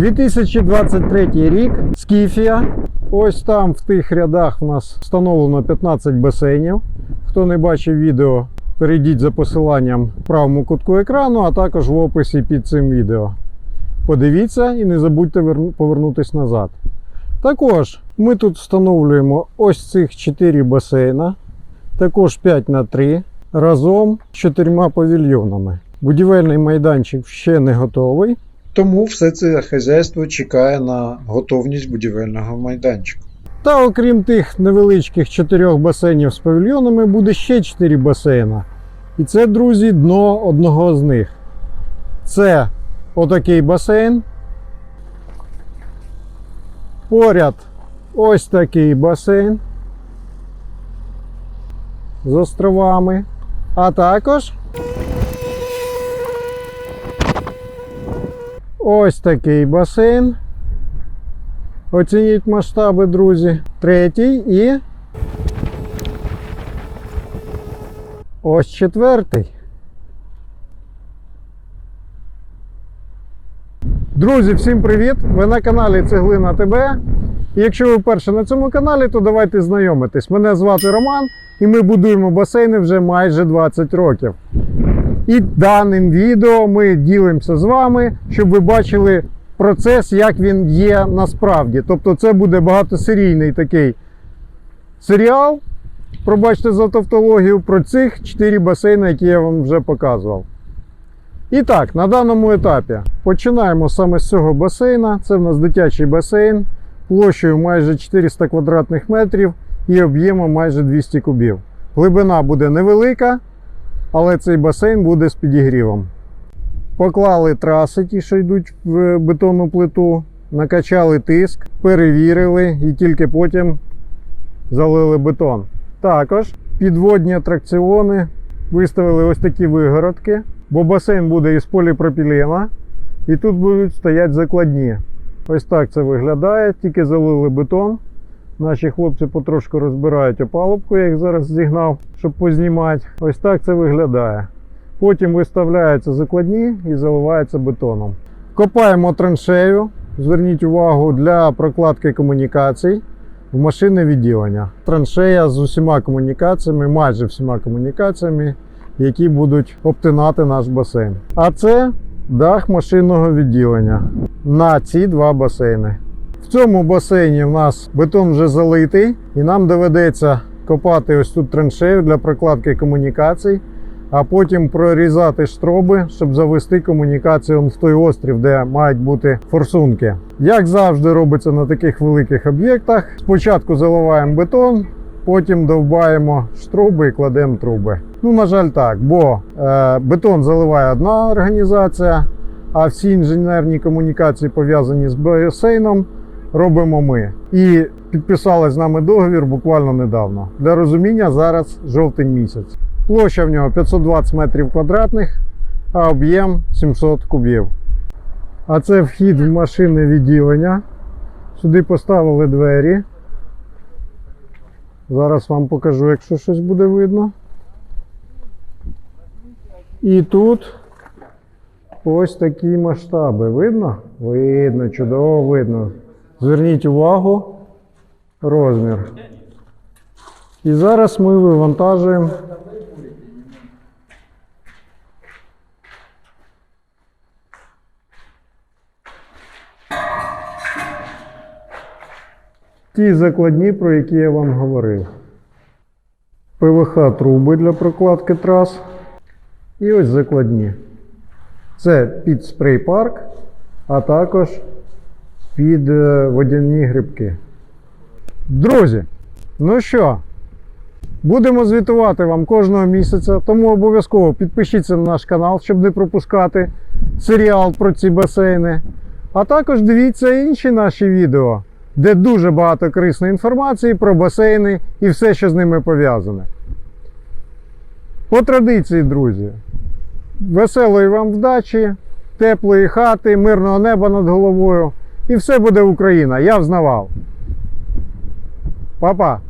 2023 рік, Скіфія. Ось там в тих рядах у нас встановлено 15 басейнів. Хто не бачив відео, перейдіть за посиланням в правому кутку екрану, а також в описі під цим відео. Подивіться і не забудьте верну- повернутись назад. Також ми тут встановлюємо ось цих 4 басейна, також 5 на 3 разом з чотирма павільйонами. Будівельний майданчик ще не готовий. Тому все це хазяйство чекає на готовність будівельного майданчику. Та окрім тих невеличких чотирьох басейнів з павільйонами, буде ще 4 басейна. І це, друзі, дно одного з них. Це отакий басейн. Поряд ось такий басейн з островами. А також ось такий басейн. Оцініть масштаби, друзі. Третій і. Ось четвертий. Друзі, всім привіт! Ви на каналі Цеглина ТБ. І якщо ви вперше на цьому каналі, то давайте знайомитись. Мене звати Роман, і ми будуємо басейни вже майже 20 років. І даним відео ми ділимося з вами, щоб ви бачили процес, як він є насправді. Тобто, це буде багатосерійний такий серіал. Пробачте за тавтологію про цих 4 басейни, які я вам вже показував. І так, на даному етапі починаємо саме з цього басейна. Це в нас дитячий басейн площею майже 400 квадратних метрів і об'ємом майже 200 кубів. Глибина буде невелика, але цей басейн буде з підігрівом. Поклали траси, ті, що йдуть в бетонну плиту, накачали тиск, перевірили і тільки потім залили бетон. Також підводні атракціони виставили ось такі вигородки, бо басейн буде із поліпропілена, і тут будуть стояти закладні. Ось так це виглядає, тільки залили бетон. Наші хлопці потрошку розбирають опалубку, я їх зараз зігнав, щоб познімати. Ось так це виглядає. Потім виставляються закладні і заливається бетоном. Копаємо траншею. Зверніть увагу для прокладки комунікацій в машинне відділення. Траншея з усіма комунікаціями, майже всіма комунікаціями, які будуть обтинати наш басейн. А це дах машинного відділення на ці два басейни. В цьому басейні в нас бетон вже залитий, і нам доведеться копати ось тут траншею для прокладки комунікацій, а потім прорізати штроби, щоб завести комунікацію в той острів, де мають бути форсунки. Як завжди робиться на таких великих об'єктах, спочатку заливаємо бетон, потім довбаємо штруби і кладемо труби. Ну, на жаль, так, бо е, бетон заливає одна організація, а всі інженерні комунікації пов'язані з басейном робимо ми. І підписали з нами договір буквально недавно. Для розуміння, зараз жовтень місяць. Площа в нього 520 метрів квадратних, а об'єм 700 кубів. А це вхід в машинне відділення. Сюди поставили двері. Зараз вам покажу, якщо щось буде видно. І тут ось такі масштаби. Видно? Видно, чудово видно. Зверніть увагу, розмір. І зараз ми вивантажуємо. Ті закладні, про які я вам говорив. ПВХ труби для прокладки трас. І ось закладні. Це під спрей-парк, а також під е, водяні грибки. Друзі, ну що, будемо звітувати вам кожного місяця, тому обов'язково підпишіться на наш канал, щоб не пропускати серіал про ці басейни. А також дивіться інші наші відео, де дуже багато корисної інформації про басейни і все, що з ними пов'язане. По традиції, друзі, веселої вам вдачі, теплої хати, мирного неба над головою. І все буде Україна. Я взнавав. Па-па!